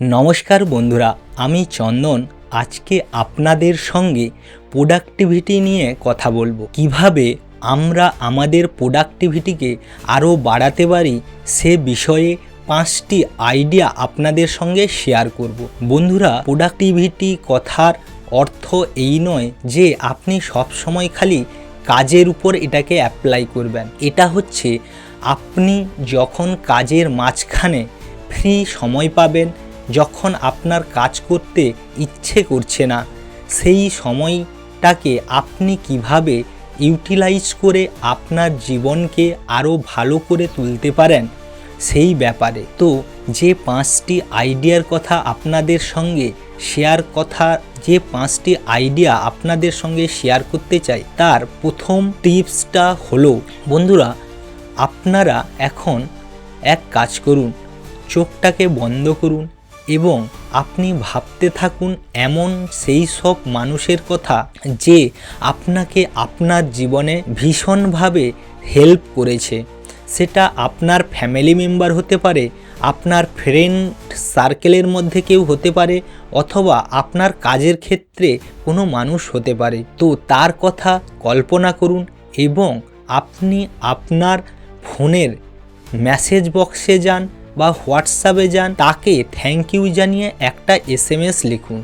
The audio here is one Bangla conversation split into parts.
নমস্কার বন্ধুরা, আমি চন্দন। আজকে আপনাদের সঙ্গে প্রোডাক্টিভিটি নিয়ে কথা বলব। কীভাবে আমরা আমাদের প্রোডাক্টিভিটিকে আরও বাড়াতে পারি, সে বিষয়ে পাঁচটি আইডিয়া আপনাদের সঙ্গে শেয়ার করব। বন্ধুরা প্রোডাক্টিভিটি কথার অর্থ এই নয় যে আপনি সব সময় খালি কাজের উপর এটাকে অ্যাপ্লাই করবেন। এটা হচ্ছে আপনি যখন কাজের মাঝখানে ফ্রি সময় পাবেন যখন আপনার কাজ করতে ইচ্ছে করছে না, সেই সময়টাকে আপনি কীভাবে ইউটিলাইজ করে আপনার জীবনকে আরও ভালো করে তুলতে পারেন, সেই ব্যাপারে। তো যে পাঁচটি আইডিয়ার কথা আপনাদের সঙ্গে শেয়ার কথা, যে পাঁচটি আইডিয়া আপনাদের সঙ্গে শেয়ার করতে চাই, তার প্রথম টিপসটা হলো, বন্ধুরা, আপনারা এখন এক কাজ করুন, চোখটাকে বন্ধ করুন এবং আপনি ভাবতে থাকুন এমন সেই সব মানুষের কথা যে আপনাকে আপনার জীবনে ভীষণভাবে হেল্প করেছে। সেটা আপনার ফ্যামিলি মেম্বার হতে পারে, আপনার ফ্রেন্ড সার্কেলের মধ্যে কেউ হতে পারে, অথবা আপনার কাজের ক্ষেত্রে কোনো মানুষ হতে পারে। তো তার কথা কল্পনা করুন এবং আপনি আপনার ফোনের মেসেজ বক্সে যান বা হোয়াটসঅ্যাপে যান, তাকে থ্যাংক ইউ জানিয়ে একটা এস এম এস লিখুন।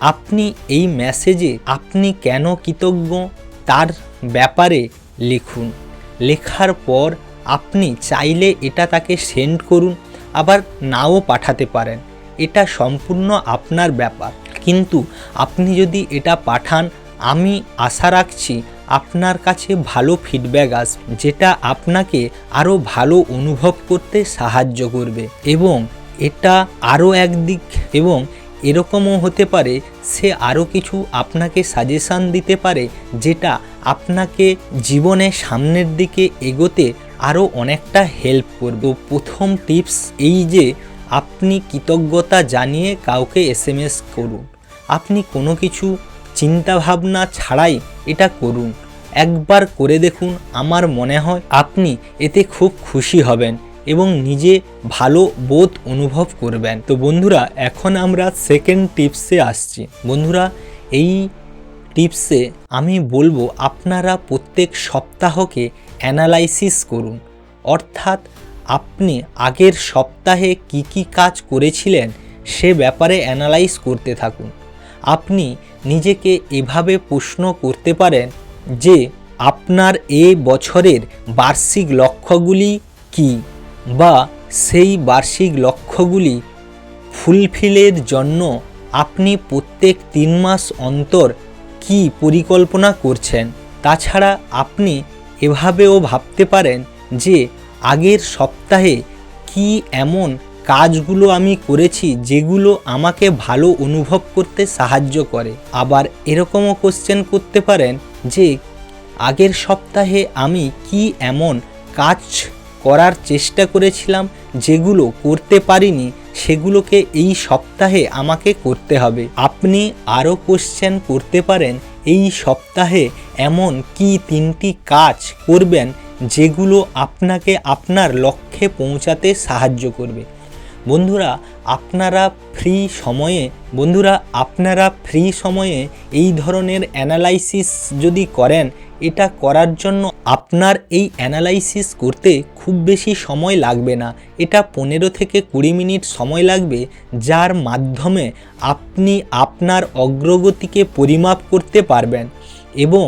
আপনি এই মেসেজে আপনি কেন কৃতজ্ঞ? তার ব্যাপারে লিখুন। লেখার পর আপনি চাইলে এটা তাকে সেন্ড করুন, আবার নাও পাঠাতে পারেন। এটা সম্পূর্ণ আপনার ব্যাপার। কিন্তু আপনি যদি এটা পাঠান আমি আশা রাখছি আপনার কাছে ভালো ফিডব্যাক আসবে, যেটা আপনাকে আরও ভালো অনুভব করতে সাহায্য করবে এবং এটা আরও একদিক এবং এরকমও হতে পারে সে আরও কিছু আপনাকে সাজেশান দিতে পারে, যেটা আপনাকে জীবনে সামনের দিকে এগোতে আরও অনেকটা হেল্প করবে। প্রথম টিপস এই যে, আপনি কৃতজ্ঞতা জানিয়ে কাউকে এস করুন। আপনি কোনো কিছু চিন্তাভাবনা ছাড়াই এটা করুন। একবার করে দেখুন, আমার মনে হয় আপনি এতে খুব খুশি হবেন এবং নিজে ভালো বোধ অনুভব করবেন। তো বন্ধুরা, এখন আমরা সেকেন্ড টিপসে আসছি। বন্ধুরা, এই টিপসে আমি বলব, আপনারা প্রত্যেক সপ্তাহকে অ্যানালাইসিস করুন। অর্থাৎ আপনি আগের সপ্তাহে কি কি কাজ করেছিলেন, সে ব্যাপারে অ্যানালাইজ করতে থাকুন। আপনি নিজেকে এভাবে প্রশ্ন করতে পারেন যে আপনার এ বছরের বার্ষিক লক্ষ্যগুলি কি বা সেই বার্ষিক লক্ষ্যগুলি ফুলফিলের জন্য আপনি প্রত্যেক তিন মাস অন্তর কি পরিকল্পনা করছেন? তাছাড়া আপনি এভাবেও ভাবতে পারেন যে আগের সপ্তাহে কি এমন কাজগুলো আমি করেছি যেগুলো আমাকে ভালো অনুভব করতে সাহায্য করে। আবার এরকমও কোশ্চেন করতে পারেন যে, আগের সপ্তাহে আমি কি এমন কাজ করার চেষ্টা করেছিলাম যেগুলো করতে পারিনি, সেগুলোকে এই সপ্তাহে আমাকে করতে হবে। আপনি আরও কোশ্চেন করতে পারেন, এই সপ্তাহে এমন কি তিনটি কাজ করবেন যেগুলো আপনাকে আপনার লক্ষ্যে পৌঁছাতে সাহায্য করবে। বন্ধুরা, আপনারা ফ্রি সময়ে, বন্ধুরা, আপনারা ফ্রি সময়ে এই ধরনের অ্যানালাইসিস যদি করেন, এটা করার জন্য আপনার এই অ্যানালাইসিস করতে খুব বেশি সময় লাগবে না। এটা পনেরো থেকে কুড়ি মিনিট সময় লাগবে, যার মাধ্যমে আপনি আপনার অগ্রগতিকে পরিমাপ করতে পারবেন এবং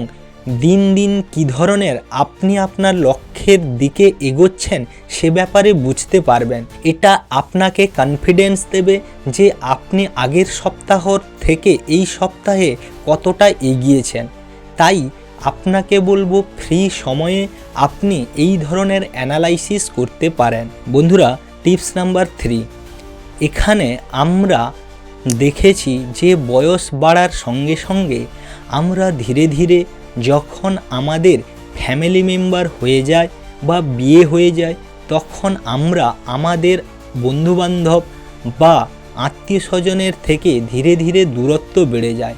দিন দিন কী ধরনের আপনি আপনার লক্ষ্যের দিকে এগোচ্ছেন সে ব্যাপারে বুঝতে পারবেন। এটা আপনাকে কনফিডেন্স দেবে যে আপনি আগের সপ্তাহ থেকে এই সপ্তাহে কতটা এগিয়েছেন। তাই আপনাকে বলব ফ্রি সময়ে আপনি এই ধরনের অ্যানালাইসিস করতে পারেন। বন্ধুরা টিপস নাম্বার থ্রি এখানে আমরা দেখেছি যে বয়স বাড়ার সঙ্গে সঙ্গে আমরা ধীরে ধীরে যখন আমাদের ফ্যামিলি মেম্বার হয়ে যায় বা বিয়ে হয়ে যায়, তখন আমরা আমাদের বন্ধুবান্ধব বা আত্মীয় স্বজনের থেকে ধীরে ধীরে দূরত্ব বেড়ে যায়।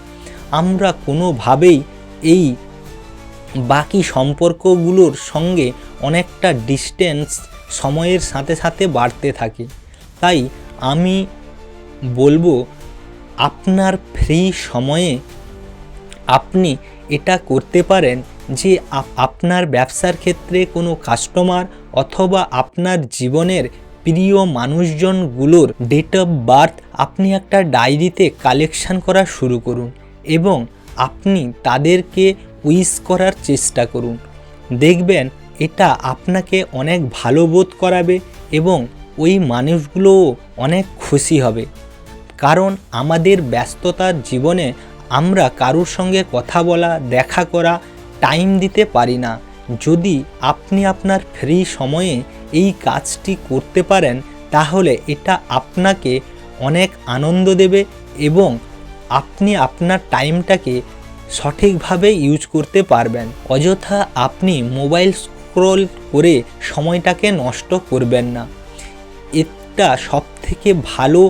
আমরা কোনোভাবেই এই বাকি সম্পর্কগুলোর সঙ্গে অনেকটা ডিস্টেন্স সময়ের সাথে সাথে বাড়তে থাকে। তাই আমি বলব, আপনার ফ্রি সময়ে আপনি এটা করতে পারেন যে আপনার ব্যবসার ক্ষেত্রে কোনো কাস্টমার অথবা আপনার জীবনের প্রিয় মানুষজনগুলোর ডেট অফ বার্থ আপনি একটা ডায়েরিতে কালেকশান করা শুরু করুন এবং আপনি তাদেরকে উইশ করার চেষ্টা করুন। দেখবেন এটা আপনাকে অনেক ভালো বোধ করাবে এবং ওই মানুষগুলোও অনেক খুশি হবে। কারণ আমাদের ব্যস্ততার জীবনে আমরা কারোর সঙ্গে কথা বলা, দেখা করা টাইম দিতে পারি না। যদি আপনি আপনার ফ্রি সময়ে এই কাজটি করতে পারেন, তাহলে এটা আপনাকে অনেক আনন্দ দেবে এবং আপনি আপনার টাইমটাকে সঠিকভাবে ইউজ করতে পারবেন। অযথা আপনি মোবাইল স্ক্রোল করে সময়টাকে নষ্ট করবেন না। এটা সব থেকে ভালো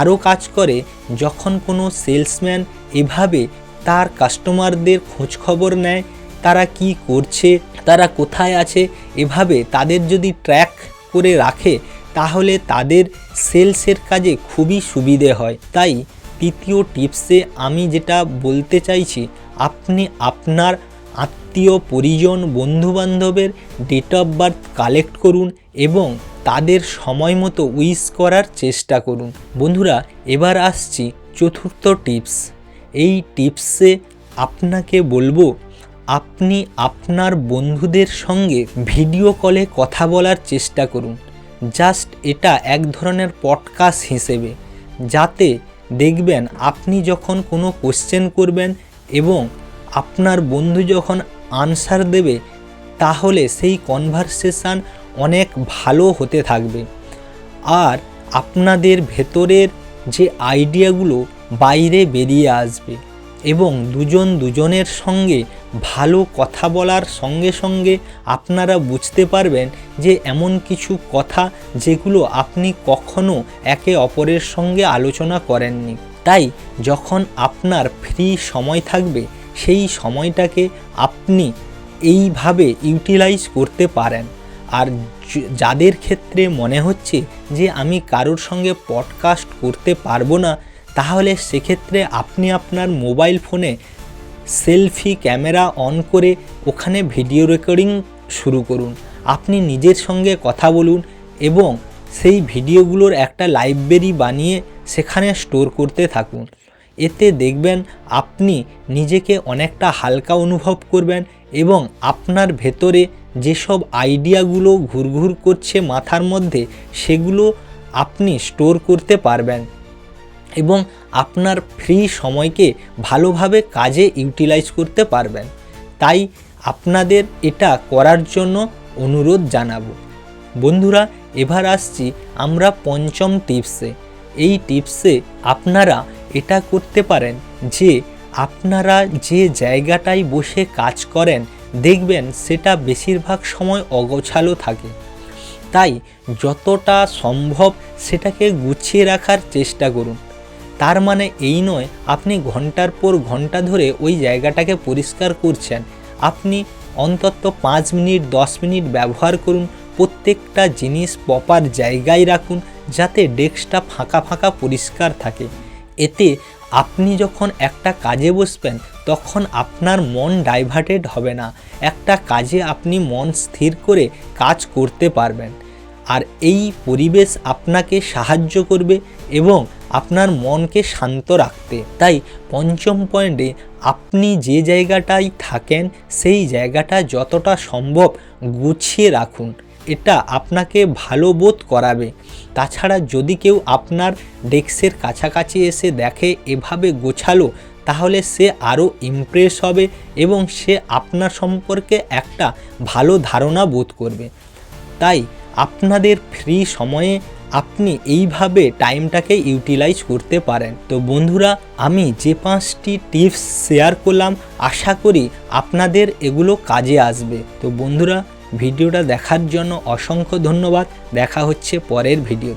আরও কাজ করে যখন কোনো সেলসম্যান এভাবে তার কাস্টমারদের খোঁজখবর নেয়, তারা কি করছে, তারা কোথায় আছে, এভাবে তাদের যদি ট্র্যাক করে রাখে, তাহলে তাদের সেলসের কাজে খুবই সুবিধে হয়। তাই তৃতীয় টিপসে আমি যেটা বলতে চাইছি, আপনি আপনার আত্মীয়, পরিজন, বন্ধুবান্ধবের ডেট অফ বার্থ কালেক্ট করুন এবং তাদের সময় মতো উইশ করার চেষ্টা করুন। বন্ধুরা, এবার আসছি চতুর্থ টিপস। এই টিপসে আপনাকে বলব, আপনি আপনার বন্ধুদের সঙ্গে ভিডিও কলে কথা বলার চেষ্টা করুন। জাস্ট এটা এক ধরনের পডকাস্ট হিসেবে, যাতে দেখবেন আপনি যখন কোনো কোশ্চেন করবেন এবং আপনার বন্ধু যখন আনসার দেবে, তাহলে সেই কনভারসেশান অনেক ভালো হতে থাকবে। আর আপনাদের ভেতরের যে আইডিয়াগুলো বাইরে বেরিয়ে আসবে এবং দুজন দুজনের সঙ্গে ভালো কথা বলার সঙ্গে সঙ্গে আপনারা বুঝতে পারবেন যে এমন কিছু কথা যেগুলো আপনি কখনো একে অপরের সঙ্গে আলোচনা করেননি। তাই যখন আপনার ফ্রি সময় থাকবে, সেই সময়টাকে আপনি এইভাবে ইউটিলাইজ করতে পারেন। আর যাদের ক্ষেত্রে মনে হচ্ছে যে আমি কারোর সঙ্গে পডকাস্ট করতে পারব না তাহলে সেক্ষেত্রে আপনি আপনার মোবাইল ফোনে সেলফি ক্যামেরা অন করে ওখানে ভিডিও রেকর্ডিং শুরু করুন। আপনি নিজের সঙ্গে কথা বলুন এবং সেই ভিডিওগুলোর একটা লাইব্রেরি বানিয়ে সেখানে স্টোর করতে থাকুন। এতে দেখবেন আপনি নিজেকে অনেকটা হালকা অনুভব করবেন এবং আপনার ভেতরে যেসব আইডিয়াগুলো ঘুরঘুর করছে মাথার মধ্যে সেগুলো আপনি স্টোর করতে পারবেন। এবং আপনার ফ্রি সময়কে ভালোভাবে কাজে ইউটিলাইজ করতে পারবেন। তাই আপনাদের এটা করার জন্য অনুরোধ জানাব। বন্ধুরা, এবার আসছি আমরা পঞ্চম টিপসে এই টিপসে আপনারা এটা করতে পারেন যে, আপনারা যে জায়গাটায় বসে কাজ করেন, দেখবেন সেটা বেশিরভাগ সময় অগোছালো থাকে। তাই যতটা সম্ভব সেটাকে গুছিয়ে রাখার চেষ্টা করুন। তার মানে এই নয়, আপনি ঘণ্টার পর ঘণ্টা ধরে ওই জায়গাটাকে পরিষ্কার করছেন। আপনি অন্তত পাঁচ মিনিট, দশ মিনিট ব্যবহার করুন, প্রত্যেকটা জিনিস প্রপার জায়গায় রাখুন, যাতে ডেস্কটা ফাঁকা ফাঁকা পরিষ্কার থাকে। এতে আপনি যখন একটা কাজে বসবেন, তখন আপনার মন ডাইভার্টেড হবে না। একটা কাজে আপনি মন স্থির করে কাজ করতে পারবেন। আর এই পরিবেশ আপনাকে সাহায্য করবে এবং আপনার মনকে শান্ত রাখতে। তাই পঞ্চম পয়েন্টে আপনি যে জায়গাটায় থাকেন, সেই জায়গাটা যতটা সম্ভব গুছিয়ে রাখুন। এটা আপনাকে ভালো বোধ করাবে। তাছাড়া যদি কেউ আপনার ডেস্কের কাছাকাছি এসে দেখে এভাবে গোছালো, তাহলে সে আরও ইমপ্রেস হবে এবং সে আপনার সম্পর্কে একটা ভালো ধারণা বোধ করবে। তাই আপনাদের ফ্রি সময়ে আপনি এইভাবে টাইমটাকে ইউটিলাইজ করতে পারেন। তো বন্ধুরা, আমি যে পাঁচটি টিপস শেয়ার করলাম, আশা করি আপনাদের এগুলো কাজে আসবে। তো বন্ধুরা, ভিডিওটা দেখার জন্য অসংখ্য ধন্যবাদ। দেখা হচ্ছে পরের ভিডিও